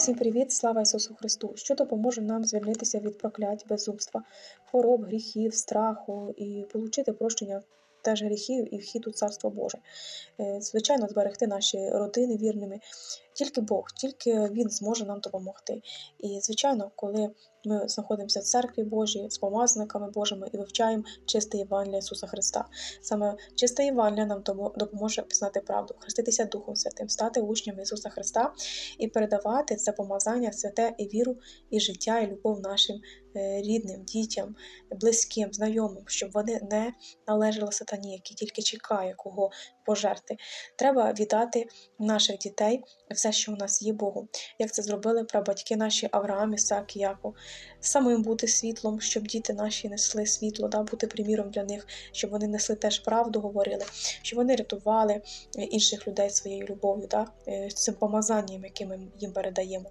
Всім привіт, слава Ісусу Христу! Що допоможе нам звільнитися від проклять, безумства, хвороб, гріхів, страху і отримати прощення теж гріхів і вхід у Царство Боже. Е, Звичайно, зберегти наші родини вірними. Тільки Бог, тільки Він зможе нам допомогти. І, звичайно, коли ми знаходимося в церкві Божій з помазниками Божими і вивчаємо чисте Євангеліє Ісуса Христа. Саме чисте Євангеліє нам допоможе пізнати правду, хреститися Духом Святим, стати учнями Ісуса Христа і передавати це помазання, святе і віру, і життя, і любов нашим рідним, дітям, близьким, знайомим, щоб вони не належали сатані, який тільки чекає кого пожерти. Треба віддати наших дітей все, що у нас є Богу, як це зробили прабатьки наші Авраам, Ісаак і Яков. Самим бути світлом, щоб діти наші несли світло, да, бути приміром для них, щоб вони несли теж правду, говорили, щоб вони рятували е, інших людей своєю любов'ю, да, е, цим помазанням, яке ми їм передаємо.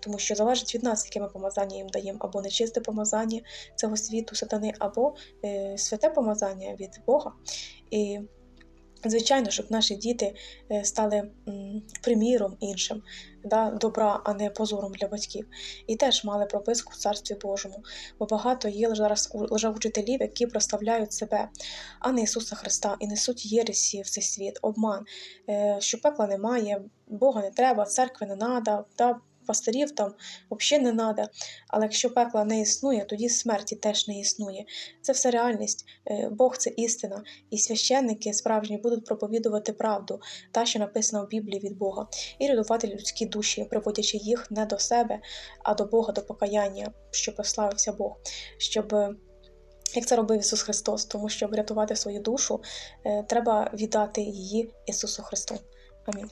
Тому що залежить від нас, яке ми помазання їм даємо, або нечисте помазання цього світу, сатани, або е, святе помазання від Бога. І Звичайно, щоб наші діти е, стали приміром іншим, да, добра, а не позором для батьків, і теж мали прописку в Царстві Божому. Бо багато є зараз лжеучителів, які проставляють себе, а не Ісуса Христа, і несуть єресі в цей світ, обман, е, що пекла немає, Бога не треба, церкви не треба, да, пастирів там взагалі не треба. Але якщо пекла не існує, тоді смерті теж не існує. Це все реальність. Е, Бог це істина, і священники справжні будуть проповідувати правду, та, що написана в Біблії від Бога, і рятувати людські душі, приводячи їх не до себе, а до Бога, до покаяння, щоб прославився Бог, щоб. е, Як це робив Ісус Христос, тому щоб врятувати свою душу, е, треба віддати її Ісусу Христу. Амінь.